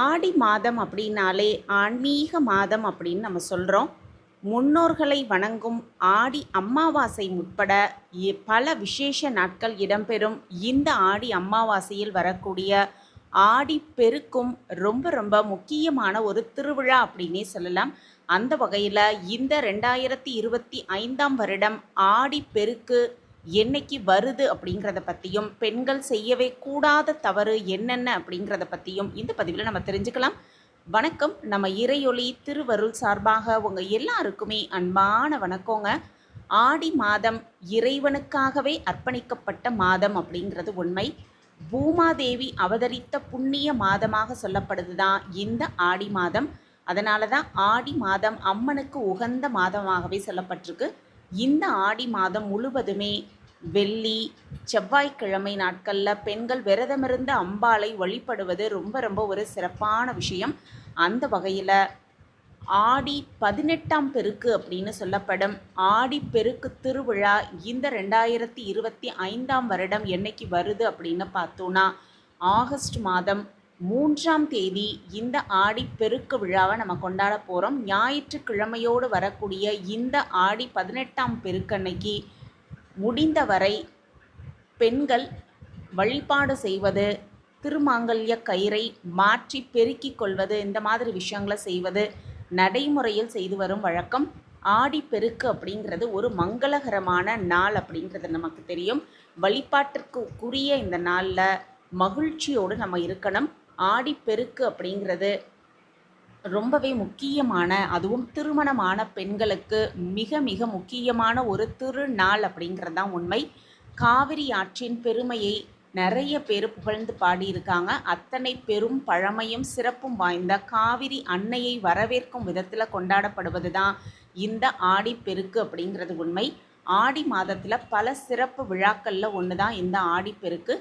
ஆடி மாதம் அப்படின்னாலே ஆன்மீக மாதம் அப்படின்னு நம்ம சொல்கிறோம் முன்னோர்களை வணங்கும் ஆடி அமாவாசை உட்பட பல விசேஷ நாட்கள் இடம்பெறும் இந்த ஆடி அமாவாசையில் வரக்கூடிய ஆடி பெருக்கும் ரொம்ப ரொம்ப முக்கியமான ஒரு திருவிழா அப்படின்னே சொல்லலாம். அந்த வகையில் இந்த ரெண்டாயிரத்தி இருபத்தி ஐந்தாம் வருடம் ஆடி பெருக்கு என்னைக்கு வருது அப்படிங்கிறத பற்றியும் பெண்கள் செய்யவே கூடாத தவறு என்னென்ன அப்படிங்கிறத பற்றியும் இந்த பதிவில் நம்ம தெரிஞ்சுக்கலாம். வணக்கம். நம்ம இறையொளி திருவருள் சார்பாக உங்கள் எல்லாருக்குமே அன்பான வணக்கங்க. ஆடி மாதம் இறைவனுக்காகவே அர்ப்பணிக்கப்பட்ட மாதம் அப்படிங்கிறது உண்மை. பூமாதேவி அவதரித்த புண்ணிய மாதமாக சொல்லப்படுது தான் இந்த ஆடி மாதம். அதனால தான் ஆடி மாதம் அம்மனுக்கு உகந்த மாதமாகவே சொல்லப்பட்டிருக்கு. இந்த ஆடி மாதம் முழுவதுமே வெள்ளி செவ்வாய்க்கிழமை நாட்களில் பெண்கள் விரதமிருந்த அம்பாளை வழிபடுவது ரொம்ப ரொம்ப ஒரு சிறப்பான விஷயம். அந்த வகையில் ஆடி பதினெட்டாம் பெருக்கு அப்படின்னு சொல்லப்படும். ஆடி பெருக்கு திருவிழா இந்த ரெண்டாயிரத்தி இருபத்தி ஐந்தாம் வருடம் என்னைக்கு வருது அப்படின்னு பார்த்தோன்னா ஆகஸ்ட் மாதம் மூன்றாம் தேதி இந்த ஆடி பெருக்கு விழாவை நம்ம கொண்டாட போகிறோம் ஞாயிற்றுக்கிழமையோடு வரக்கூடிய இந்த ஆடி பதினெட்டாம் பெருக்கன்னைக்கு முடிந்தவரை பெண்கள் வழிபாடு செய்வது திருமாங்கல்ய கயிறை மாற்றி பெருக்கிக் கொள்வது இந்த மாதிரி விஷயங்களை செய்வது நடைமுறையில் செய்து வரும் வழக்கம். ஆடி பெருக்கு அப்படிங்கிறது ஒரு மங்களகரமான நாள் அப்படிங்கிறது நமக்கு தெரியும். வழிபாட்டிற்குரிய இந்த நாளில் மகிழ்ச்சியோடு நம்ம இருக்கணும். ஆடிப்பெருக்கு அப்படிங்கிறது ரொம்பவே முக்கியமான அதுவும் திருமணமான பெண்களுக்கு மிக மிக முக்கியமான ஒரு திருநாள் அப்படிங்கிறது தான் உண்மை. காவிரி ஆற்றின் பெருமையை நிறைய பேர் புகழ்ந்து பாடியிருக்காங்க. அத்தனை பெரும் பழமையும் சிறப்பும் வாய்ந்த காவிரி அன்னையை வரவேற்கும் விதத்தில் கொண்டாடப்படுவது தான் இந்த ஆடி பெருக்கு அப்படிங்கிறது உண்மை. ஆடி மாதத்தில் பல சிறப்பு விழாக்களில் ஒன்று தான் இந்த ஆடிப்பெருக்கு